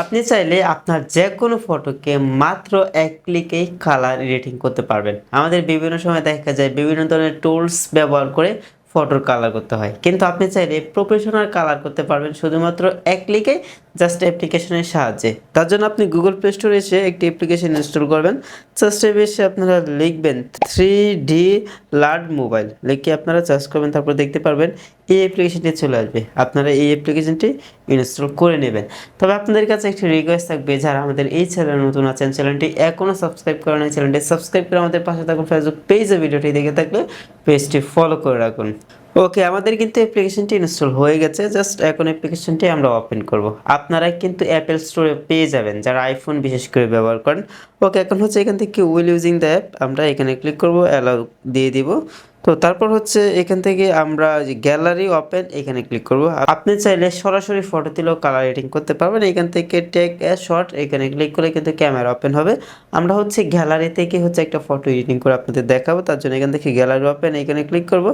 আপনি চাইলে আপনার যে কোনো ফটোকে মাত্র এক ক্লিকেই কালার এডিটিং করতে পারবেন। আমাদের বিভিন্ন সময় দেখা যায় বিভিন্ন ধরনের টুলস ব্যবহার করে ফটোর কালার করতে হয়। কিন্তু আপনি চাইলে প্রফেশনাল কালার করতে পারবেন শুধুমাত্র এক ক্লিকে জাস্ট অ্যাপ্লিকেশনের সাহায্যে। তার জন্য আপনি গুগল প্লে স্টোরে এসে একটি অ্যাপ্লিকেশন ইনস্টল করবেন। জাস্ট এসে আপনারা লিখবেন থ্রি ডি লার্ড মোবাইল লিখে আপনারা চার্জ করবেন, তারপর দেখতে পারবেন এই অ্যাপ্লিকেশনটি চলে আসবে। আপনারা এই অ্যাপ্লিকেশনটি ইনস্টল করে নেবেন। তবে আপনাদের কাছে একটি রিকোয়েস্ট থাকবে, যারা আমাদের এই চ্যানেল নতুন আছেন চ্যানেলটি এখনও সাবস্ক্রাইব করেন চ্যানেলটি সাবস্ক্রাইব করে আমাদের পাশে থাকুন। ফেসবুক পেজে ভিডিওটি দেখে থাকলে পেজটি ফলো করে রাখুন। ওকে আমাদের কিন্তু অ্যাপ্লিকেশনটি ইনস্টল হয়ে গেছে। জাস্ট এখন অ্যাপ্লিকেশনটি আমরা ওপেন করব। আপনারা কিন্তু অ্যাপেল স্টোরে পেয়ে যাবেন যারা আইফোন বিশেষ করে ব্যবহার করেন। ওকে এখন হচ্ছে এখান থেকে উইল ইউজিং দ্য অ্যাপ আমরা এখানে ক্লিক করব অ্যালাউ দিয়ে দিব। তো তারপর হচ্ছে এখান থেকে আমরা গ্যালারি ওপেন, এখানে ক্লিক করব। আপনি চাইলে সরাসরি ফটো তুলেও কালার এডিটিং করতে পারবেন। এখান থেকে টেক এ শর্ট এখানে ক্লিক করলে কিন্তু ক্যামেরা ওপেন হবে। আমরা হচ্ছে গ্যালারি থেকে হচ্ছে একটা ফটো এডিটিং করে আপনাদের দেখাবো। তার জন্য এখান থেকে গ্যালারি ওপেন এখানে ক্লিক করব।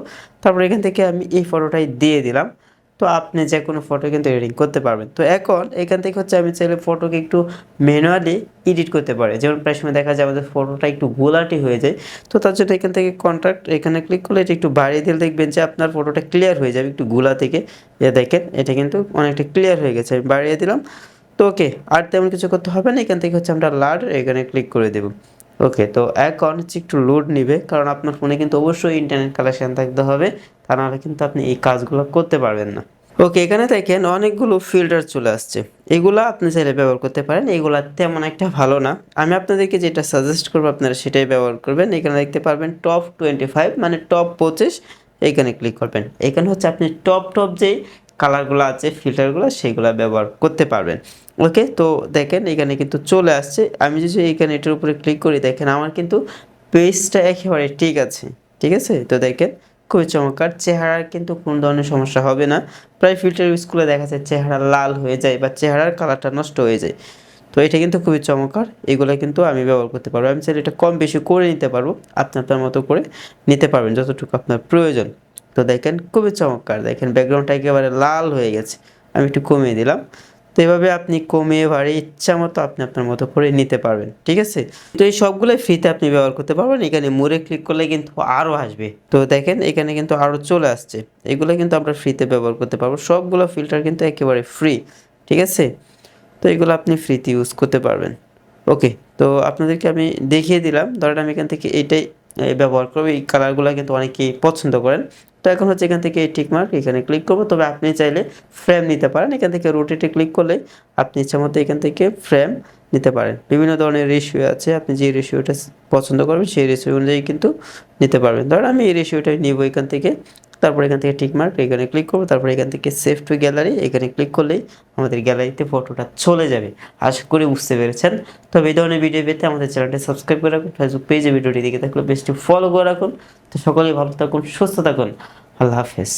তারপর এখান থেকে আমি এই ফটোটাই দিয়ে দিলাম। তো আপনি যে কোনো ফটো কিন্তু এডিটিং করতে পারবেন। তো এখন এখান থেকে হচ্ছে আমি চাইলে ফটোকে একটু ম্যানুয়ালি এডিট করতে পারি। যেমন প্রায় সময় দেখা যায় আমাদের ফটোটা একটু গোলাটি হয়ে যায়। তো তার জন্য এখান থেকে কন্ট্রাক্ট এখানে ক্লিক করলে এটা একটু বাড়িয়ে দিলে দেখবেন যে আপনার ফটোটা ক্লিয়ার হয়ে যাবে একটু গোলা থেকে। এ দেখেন, এটা কিন্তু অনেকটা ক্লিয়ার হয়ে গেছে, আমি বাড়িয়ে দিলাম। তো ওকে আর তেমন কিছু করতে হবে না। এখান থেকে হচ্ছে আমরা লাড এখানে ক্লিক করে দেবো। ওকে তো এখন হচ্ছে একটু লোড নিবে, কারণ আপনার ফোনে কিন্তু অবশ্যই ইন্টারনেট কানেকশন থাকতে হবে, তা নাহলে কিন্তু আপনি এই কাজগুলো করতে পারবেন না। ওকে এখানে দেখেন অনেকগুলো ফিল্টার চলে আসছে। এগুলা আপনি চাইলে ব্যবহার করতে পারেন, এগুলো তেমন একটা ভালো না। আমি আপনাদেরকে যেটা সাজেস্ট করব, আপনারা সেটাই ব্যবহার করবেন। এখানে দেখতে পারবেন টপ টোয়েন্টি ফাইভ মানে টপ পঁচিশ এইখানে ক্লিক করবেন। এখানে হচ্ছে আপনি টপ টপ যেই কালারগুলো আছে ফিল্টারগুলো সেগুলো ব্যবহার করতে পারবেন। ওকে তো দেখেন এখানে কিন্তু চলে আসছে। আমি যদি এখানে এটার উপরে ক্লিক করি, দেখেন আমার কিন্তু পেজটা একেবারে ঠিক আছে। ঠিক আছে? তো দেখেন, খুবই চমৎকার। চেহারার কিন্তু কোনো ধরনের সমস্যা হবে না। প্রায় ফিল্টার ইউজ করলে দেখা যায় চেহারা লাল হয়ে যায় বা চেহারার কালারটা নষ্ট হয়ে যায়। তো এটা কিন্তু খুবই চমৎকার। এগুলো কিন্তু আমি ব্যবহার করতে পারব। আমি চাইলে এটা কম বেশি করে নিতে পারব। আপনার মতো করে নিতে পারবেন, যতটুকু আপনার প্রয়োজন। তো দেখেন খুবই চমৎকার। দেখেন ব্যাকগ্রাউন্ডটা একেবারে লাল হয়ে গেছে। আমি একটু কমিয়ে দিলাম। তো এভাবে আপনি কমিয়ে বাড়ি ইচ্ছা মতো আপনি আপনার মতো করে নিতে পারবেন ঠিক আছে? তো এই সবগুলোই ফ্রিতে আপনি ব্যবহার করতে পারবেন। এখানে মোড়ে ক্লিক করলে কিন্তু আরও আসবে। তো দেখেন এখানে কিন্তু আরও চলে আসছে। এগুলো কিন্তু আমরা ফ্রিতে ব্যবহার করতে পারব। সবগুলো ফিল্টার কিন্তু একেবারে ফ্রি ঠিক আছে? তো এগুলো আপনি ফ্রিতে ইউজ করতে পারবেন। ওকে তো আপনাদেরকে আমি দেখিয়ে দিলাম। ধরেন আমি এখান থেকে এইটাই এ, ব্যবহার করবে। এই কালারগুলো কিন্তু অনেকেই পছন্দ করেন। তো এখন হচ্ছে এখান থেকে এই টিক মার্ক এখানে ক্লিক করব। তবে আপনি চাইলে ফ্রেম নিতে পারেন। এখান থেকে রোটেটে ক্লিক করলে আপনি ইচ্ছা মতো এখান থেকে ফ্রেম নিতে পারেন। বিভিন্ন ধরনের রেশিও আছে। আপনি যে রেশিওটা পছন্দ করবেন, সেই রেশিও অনুযায়ী কিন্তু নিতে পারবেন। ধরেন আমি এই রেশিওটাই নিব এখান থেকে। তারপর এখান থেকে টিক মার্ক এখানে ক্লিক করব, তারপর এখান থেকে সেভ টু গ্যালারি এখানে ক্লিক করলেই আমাদের গ্যালারিতে ফটোটা চলে যাবে। আশা করি বুঝতে পেরেছেন। তবে এই ধরনের ভিডিও পেতে আমাদের চ্যানেলটি সাবস্ক্রাইব করে রাখুন ফেসবুক পেজে ভিডিওটি দেখে থাকলে বেশি ফলো করে রাখুন। তো সকলেই ভালো থাকুন, সুস্থ থাকুন। আল্লাহ হাফেজ।